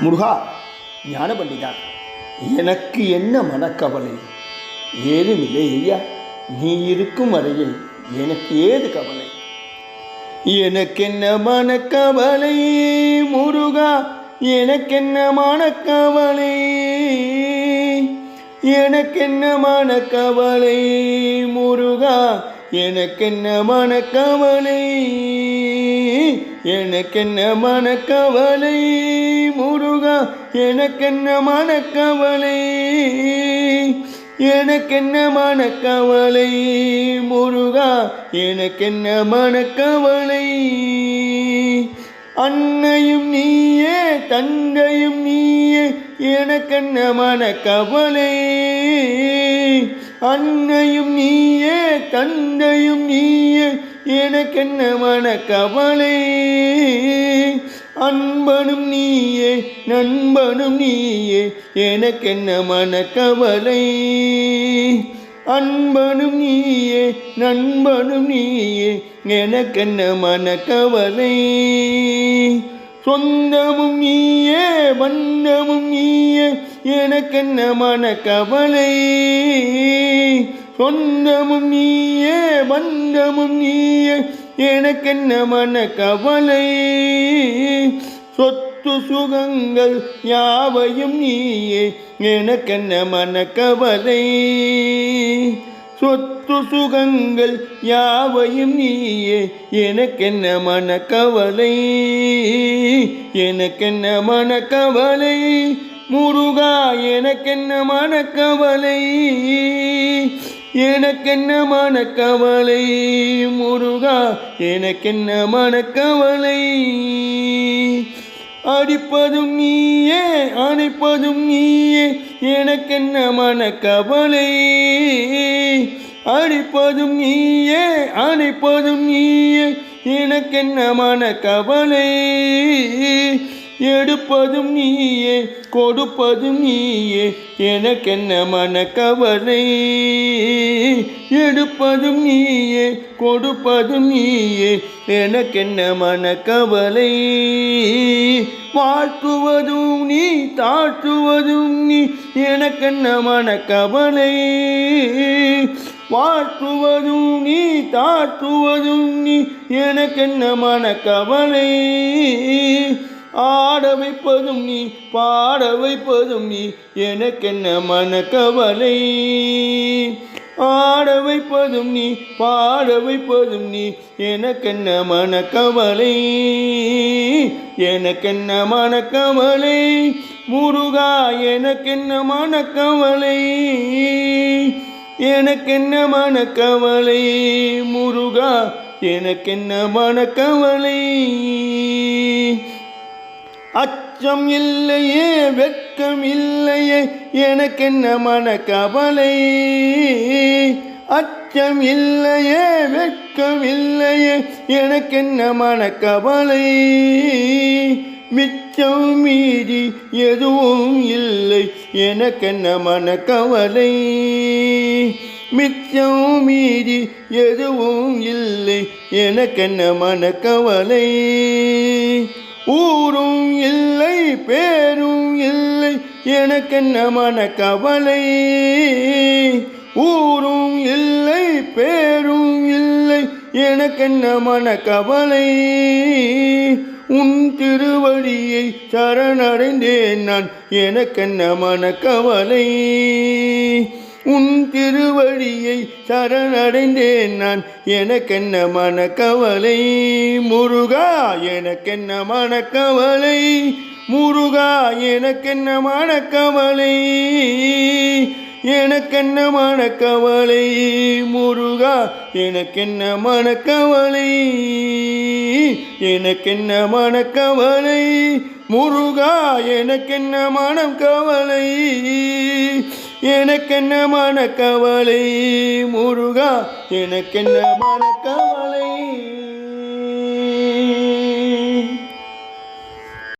முருகா ஞான பண்டிதா எனக்கு என்ன மனக்கவலை? ஏதும் இல்லை ஐயா நீ இருக்கும் வரையில் எனக்கு ஏது கவலை? எனக்கென்ன மனக்கவலை முருகா எனக்கென்ன மனக்கவலை? எனக்கென்ன மனக்கவலை முருகா எனக்கென்ன மனக்கவலை? எனக்கென்ன மனக்கவலை முருகா எனக்கென்ன மனக்கவலை? எனக்கென்ன மனக்கவலை முருகா எனக்கென்ன மனக்கவலை? அன்னையும் நீயே தந்தையும் நீயே எனக்கென்ன மனக்கவலை? அன்னையும் நீயே தந்தையும் நீயே எனக்கென்ன மனக்கவலை? அன்பனும் நீயே நண்பனும் நீயே எனக்கென்ன மனக்கவலை? அன்பனும் நீயே நண்பனும் நீயே எனக்கென்ன மனக்கவலை? சொந்தமும் நீயே பந்தமும் நீயே எனக்கென்ன மன கவலை சொந்தமும் நீயே பந்தமும் நீயே எனக்கென்ன மன கவலை சொத்து சுகங்கள் யாவையும் நீயே எனக்கென்ன மன கவலை சொத்து சுகங்கள் யாவையும் நீயே எனக்கென்ன மன கவலை எனக்கென்ன மன கவலை முருகா எனக்கென்ன மனக்கவலை? எனக்கென்ன மனக்கவலை? முருகா எனக்கென்ன மனக்கவலை? அடிப்பதும் நீயே அணைப்பதும் நீயே எனக்கென்ன மனக்கவலை? அடிப்பதும் நீயே அணைப்பதும் நீயே எனக்கென்ன மனக்கவலை? எடுப்பதும் நீயே கொடுப்பதும் நீயே எனக்கென்ன மனக்கவலை? எடுப்பதும் நீயே கொடுப்பதும் நீயே எனக்கென்ன மனக்கவலை? வாழ்த்துவதும் நீ தாற்றுவதும் நீ எனக்கென்ன மனக்கவலை? வாழ்த்துவதும் நீ தாற்றுவதும் நீ எனக்கென்ன மனக்கவலை? ஆட வைப்பதும் நீ பாட வைப்பதும் நீ எனக்கென்ன மனக்கவலை? ஆட வைப்பதும் நீ பாட வைப்பதும் நீ எனக்கென்ன மனக்கவலை? எனக்கென்ன மனக்கவலை? முருகா எனக்கென்ன மனக்கவலை? எனக்கென்ன மனக்கவலை? முருகா எனக்கென்ன மனக்கவலை? அச்சம் இல்லையே வெட்கம் இல்லையே எனக்கென்ன மன கவலை அச்சம் இல்லையே வெட்கம் இல்லையே எனக்கென்ன மன கவலை மிச்சம் மீறி எதுவும் இல்லை எனக்கென்ன மன கவலை மிச்சம் மீறி எதுவும் இல்லை எனக்கென்ன மன கவலை ஊரும் இல்லை பேரும் இல்லை எனக்கென்ன கவலை ஊரும் இல்லை பேரும் இல்லை எனக்கென்ன கவலை உன் திருவடியை சரணடைந்தேன் நான் எனக்கென்ன கவலை உன் திருவழியை சரணடைந்தேன் நான். எனக்கென்ன மனக்கவலை? முருகா எனக்கென்ன மனக்கவலை? முருகா எனக்கென்ன மனக்கவலை? எனக்கென்ன மனக்கவலை? முருகா எனக்கென்ன மனக்கவலை? எனக்கென்ன மனக்கவலை? முருகா எனக்கென்ன மனம் கவலை எனக்கென்ன மனக்கவலை முருகா எனக்கென்ன மனக்கவலை?